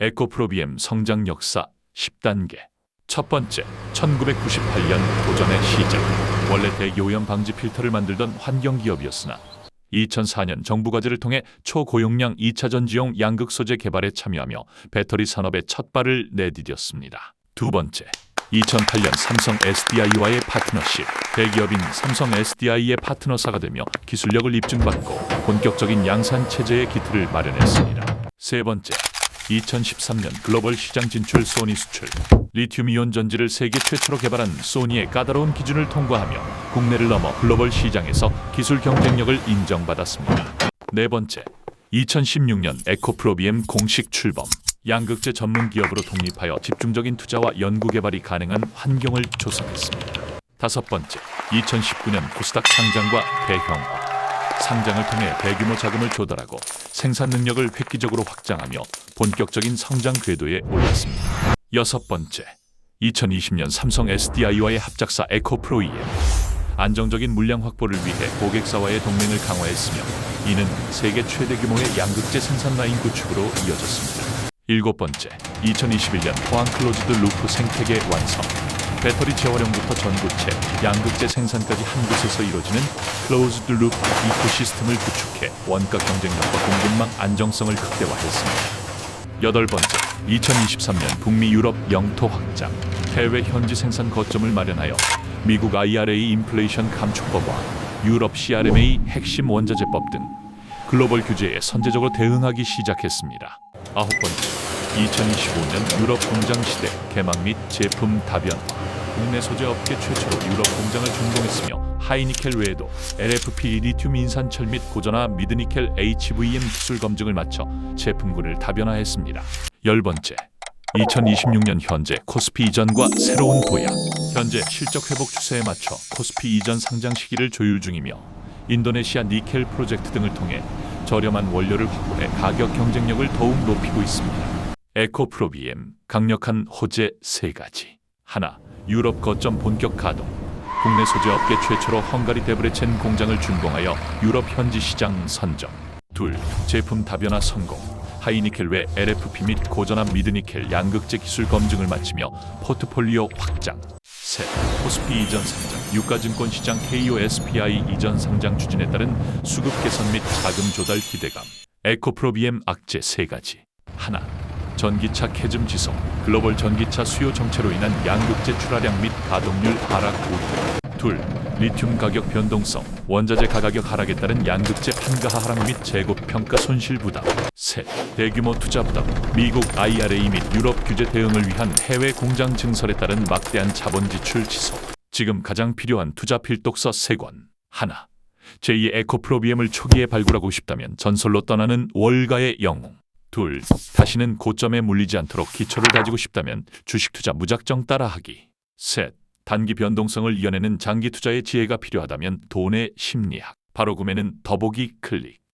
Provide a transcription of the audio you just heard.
에코프로비엠 성장 역사 10단계 첫 번째, 1998년 도전의 시작. 원래 대기오염 방지 필터를 만들던 환경기업이었으나 2004년 정부 과제를 통해 초고용량 2차 전지용 양극 소재 개발에 참여하며 배터리 산업의 첫 발을 내디뎠습니다. 두 번째, 2008년 삼성 SDI와의 파트너십. 대기업인 삼성 SDI의 파트너사가 되며 기술력을 입증받고 본격적인 양산 체제의 기틀을 마련했습니다. 세 번째, 2013년 글로벌 시장 진출 소니 수출. 리튬 이온 전지를 세계 최초로 개발한 소니의 까다로운 기준을 통과하며 국내를 넘어 글로벌 시장에서 기술 경쟁력을 인정받았습니다. 네 번째, 2016년 에코프로비엠 공식 출범. 양극재 전문 기업으로 독립하여 집중적인 투자와 연구 개발이 가능한 환경을 조성했습니다. 다섯 번째, 2019년 코스닥 상장과 대형화. 상장을 통해 대규모 자금을 조달하고 생산 능력을 획기적으로 확장하며 본격적인 성장 궤도에 올랐습니다. 여섯 번째, 2020년 삼성 SDI와의 합작사 에코프로이엠 안정적인 물량 확보를 위해 고객사와의 동맹을 강화했으며 이는 세계 최대 규모의 양극재 생산 라인 구축으로 이어졌습니다. 일곱 번째, 2021년 포항 클로즈드 루프 생태계 완성. 배터리 재활용부터 전구체, 양극재 생산까지 한 곳에서 이루어지는 클로즈드 루프 이코시스템을 구축해 원가 경쟁력과 공급망 안정성을 극대화했습니다. 여덟 번째, 2023년 북미 유럽 영토 확장, 해외 현지 생산 거점을 마련하여 미국 IRA 인플레이션 감축법과 유럽 CRMA 핵심 원자재법 등 글로벌 규제에 선제적으로 대응하기 시작했습니다. 아홉 번째, 2025년 유럽 공장 시대 개막 및 제품 다변화. 국내 소재 업계 최초로 유럽 공장을 준공했으며 하이니켈 외에도 LFP 리튬 인산철 및 고전화 미드니켈 HVM 기술 검증을 마쳐 제품군을 다변화했습니다. 열 번째, 2026년 현재 코스피 이전과 새로운 도약. 현재 실적 회복 추세에 맞춰 코스피 이전 상장 시기를 조율 중이며 인도네시아 니켈 프로젝트 등을 통해 저렴한 원료를 확보해 가격 경쟁력을 더욱 높이고 있습니다. 에코프로비엠 강력한 호재 세 가지. 하나, 유럽 거점 본격 가동. 국내 소재 업계 최초로 헝가리 데브레첸 공장을 준공하여 유럽 현지 시장 선정. 둘, 제품 다변화 성공. 하이니켈 외 LFP 및 고전압 미드니켈 양극재 기술 검증을 마치며 포트폴리오 확장. 셋, 코스피 이전 상장, 유가증권 시장 KOSPI 이전 상장 추진에 따른 수급 개선 및 자금 조달 기대감. 에코프로비엠 악재 세 가지. 하나, 전기차 캐즘 지속, 글로벌 전기차 수요 정체로 인한 양극재 출하량 및 가동률 하락 우려. 둘, 리튬 가격 변동성, 원자재 가격 하락에 따른 양극재 판가 하락 및 재고 평가 손실 부담. 셋, 대규모 투자 부담, 미국 IRA 및 유럽 규제 대응을 위한 해외 공장 증설에 따른 막대한 자본 지출 지속. 지금 가장 필요한 투자 필독서 세 권. 하나, 제2 에코프로비엠을 초기에 발굴하고 싶다면 전설로 떠나는 월가의 영웅. 둘, 다시는 고점에 물리지 않도록 기초를 다지고 싶다면 주식 투자 무작정 따라하기. 셋, 단기 변동성을 이겨내는 장기 투자의 지혜가 필요하다면 돈의 심리학. 바로 구매는 더보기 클릭.